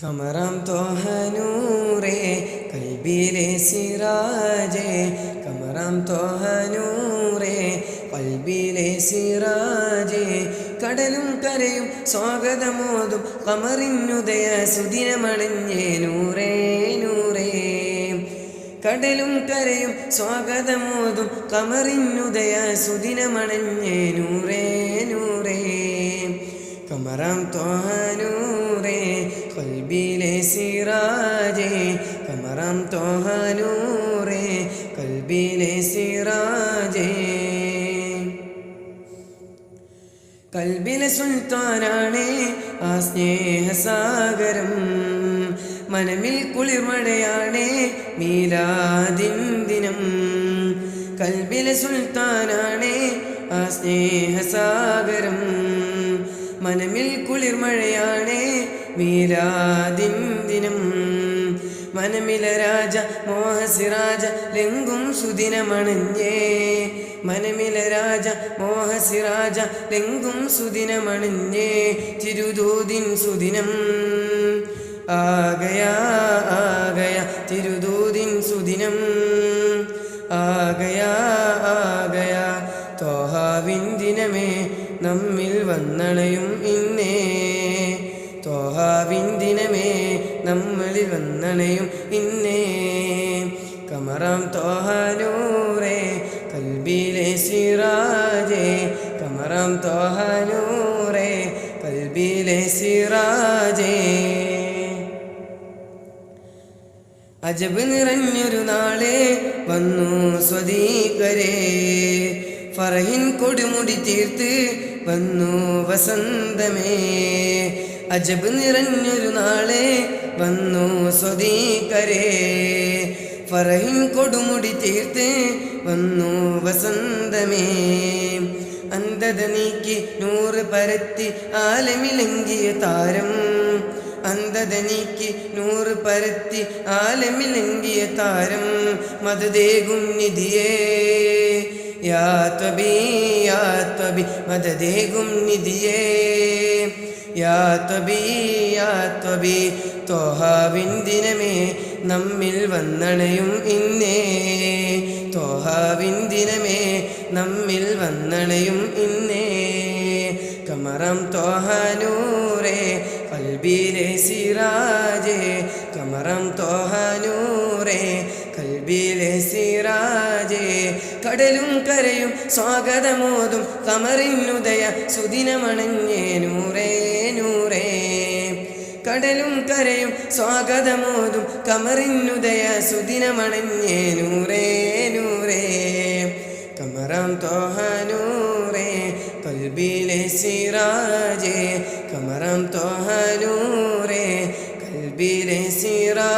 കമറാം തോഹനൂറേ കൽബിലെ സിറാജേ. കമറം തോഹനൂറേ കൽബിലെ സിറാജേ. കടലും കരയും സ്വാഗതമോതും കമറിനുദയ സുദിനമണിഞ്ഞേ. നൂറേ നൂറേ. കടലും കരയും സ്വാഗതമോതും കമറിനുദയ സുദിനമണഞ്ഞേ. നൂറേ നൂറേ. കമറം തോഹാനൂറേ കൽബിലെ സിറാജേ കമറാം തോഹാനൂറേ കൽബിലെ സിറാജേ. കൽബിലെ സുൽത്താനാണേ ആ സ്നേഹസാഗരം മനമിൽ കുളിർമഴയാണ് മീലാദിൻ ദിനം. കൽബിലെ സുൽത്താനാണേ ആ സ്നേഹസാഗരം മനമിൽ കുളിർമഴയാണേ മീലാദിൻ ദിനം. മനമില രാജ മോഹസിരാജ ലെങ്കും സുദിനമണിഞ്ഞേ. മനമില രാജ മോഹസിരാജ ലെങ്കും സുദിനമണിഞ്ഞേ. തിരുദൂതിൻ സുദിനം. ആകയാ ആകയ തിരുദൂതിൻ സുദിനം. ആകയാ ആകയ തോഹാവിൻ ദിനമേ. നമ്മിൽ വന്നണയും ഇന്നേ. തോഹാവിൻ ദിനമേ നമ്മളിൽ വന്നണയും ഇന്നേ. കമറാം തോഹാനൂറേ കൽബിലെ സിറാജേ. കമറാം തോഹാനൂറേ കൽബിലെ സിറാജേ. അജബ് നിറഞ്ഞൊരു നാളെ വന്നു സ്വദീകരേ. ഫറഹിൻ കൊടുമുടി തീർത്ത് വന്നു വസന്തമേ. അജബ് നിറഞ്ഞൊരു നാളെ വന്നു സ്വദീകരേ. ഫറഹിൻ കൊടുമുടി തീർത്ത് വന്നു വസന്തമേ. അന്ധത നീക്കി നൂറ് പരത്തി ആലമിലെങ്കിയ താരം. അന്ധത നീക്കി നൂറ് പരത്തി ആലമിലെങ്കിയ താരം. മതദേകും നിധിയേ. യാ ത്വബി യാ ത്വബി മദദേകും നിധിയേ യാ ത്വബി യാ ത്വബി തോഹാവിൻ ദിനമേ നമ്മിൽ വന്നണയും ഇന്നേ തോഹാവിൻ ദിനമേ നമ്മിൽ വന്നണയും ഇന്നേ കമറം തോഹാനൂറേ കൽബിലെ സിറാജേ കമറം തോഹാനൂറേ കൽബിലെ സിറാജേ. കടലും കരയും സ്വാഗതമോതും കമറിനുദയ സുദിനമണഞ്ഞേ നൂറേ നൂറേ. കടലും കരയും സ്വാഗതമോതും കമറിനുദയ സുദിനമണഞ്ഞേ നൂറേ നൂറേ. കമറാം തോഹാനൂറേ കൽബിലെ സിറാജേ. കമറാം തോഹാനൂറേ കൽബിലെ സിറാ